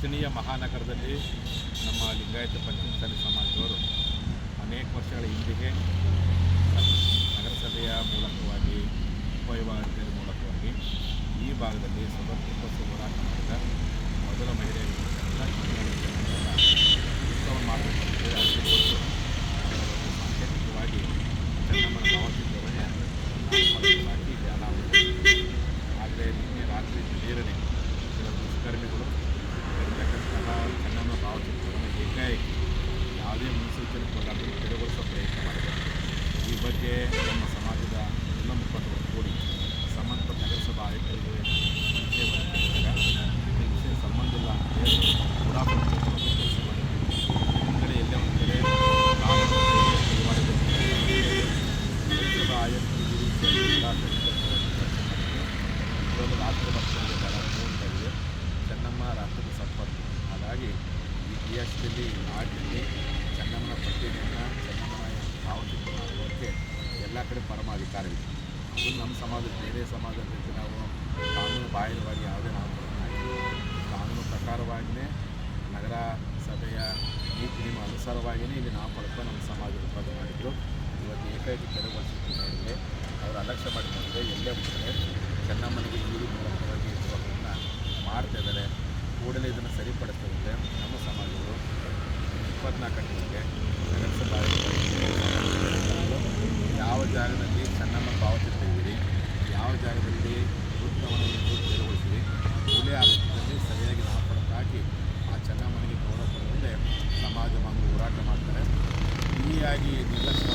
ಅರ್ಚನೀಯ ಮಹಾನಗರದಲ್ಲಿ ನಮ್ಮ ಲಿಂಗಾಯತ ಪಂಚಮಸಾಲಿ ಸಮಾಜದವರು ಅನೇಕ ವರ್ಷಗಳ ಹಿಂದಿಗೆ ನಗರಸಭೆಯ ಮೂಲಕವಾಗಿ ಉಪವಿಭಾಗದ ಮೂಲಕವಾಗಿ ಈ ಭಾಗದಲ್ಲಿ ಸ್ವತಂತ್ರೋತ್ಸವ ಹೋರಾಟ ಮಾಡಿದ ಮೊದಲ ಮಹಿಳೆಯಾಗಿರ್ತಕ್ಕಂಥ ಯಾವುದೇ ಮುನ್ಸೂಚನೆ ಕೊಡಲಾಗಿ ತೆರವುಗೊಳಿಸುವ ಪ್ರಯತ್ನ ಮಾಡಿದೆ. ಈ ಬಗ್ಗೆ ನಮ್ಮ ಸಮಾಜದ ಎಲ್ಲ ಮುಖಂಡರು ಕೂಡಿ ಸಂಬಂಧಪಟ್ಟ ನಗರಸಭಾ ಆಯುಕ್ತರಿಗೆ ಸಂಬಂಧ ಇಲ್ಲ ಬಹಳ ಅನುಕೂಲವಾಗಿದೆ ಚೆನ್ನಮ್ಮ ರಾಷ್ಟ್ರದ ಹಾಗಾಗಿ ಈ ನಾಡಿನಲ್ಲಿ ಚೆನ್ನಮ್ಮನ ಪ್ರತಿಮೆಯನ್ನು ಚೆನ್ನಮ್ಮನ ಭಾವಚಿತ್ರ ಮಾಡುವಂತೆ ಎಲ್ಲ ಕಡೆ ಪರಮ ಅಧಿಕಾರವಿದೆ. ಅದು ನಮ್ಮ ಸಮಾಜ ಬೇರೆ ಸಮಾಜದ ರೀತಿ ನಾವು ಕಾನೂನು ಬಾಹಿರವಾಗಿ ಯಾವುದೇ ನಾವು ಆಗಿಲ್ಲ ಕಾನೂನು ಪ್ರಕಾರವಾಗಿಯೇ ನಗರ ಸಭೆಯ ನೀತಿ ನಿಯಮ ಅನುಸಾರವಾಗಿಯೇ ಇಲ್ಲಿ ನಾಮಫಲಕ ನಮ್ಮ ಸಮಾಜ ಉತ್ಪಾದನೆ ಮಾಡಿದ್ರು ಇವತ್ತು ಏಕೈಕ ತೆರವುಗೊಳಿಸಿದ್ದು ನೋಡಿದರೆ ಅವರು ಅಲಕ್ಷ್ಯ ಮಾಡಿ ನೋಡಿದರೆ ಎಲ್ಲೇ ಬಿಟ್ಟರೆ ಚೆನ್ನಮ್ಮನಿಗೆ ನೀರು ಮೂಲಕವಾಗಿ ಮಾಡ್ತಾ ಇದ್ದಾರೆ. ಕೂಡಲೇ ಇದನ್ನು ಸರಿಪಡಿಸ್ತಾ ನಮ್ಮ ಸಮಾಜಗಳು ಇಪ್ಪತ್ನಾಲ್ಕು ಗಂಟೆಗೆ ನಗರಸಭಾ ಯಾವ ಜಾಗದಲ್ಲಿ ಚೆನ್ನಮ್ಮ ಇದ್ದೀರಿ ಯಾವ ಜಾಗದಲ್ಲಿ ವೃತ್ತವನ್ನು ತೆರವುಗೊಳಿಸಿರಿ ಕೂಡಲೇ ಆ ಸರಿಯಾಗಿ ನಾಮಫಲಕ ಹಾಕಿ ಆ ಚೆನ್ನಮ್ಮನಿಗೆ ಗೌರವ ಕೊಡುವಂತೆ ಸಮಾಜ ಬಾಂಧವರು ಹೋರಾಟ ಮಾಡ್ತಾರೆ. ಈ ಆಗಿ ನಿರ್ಲಕ್ಷ್ಯ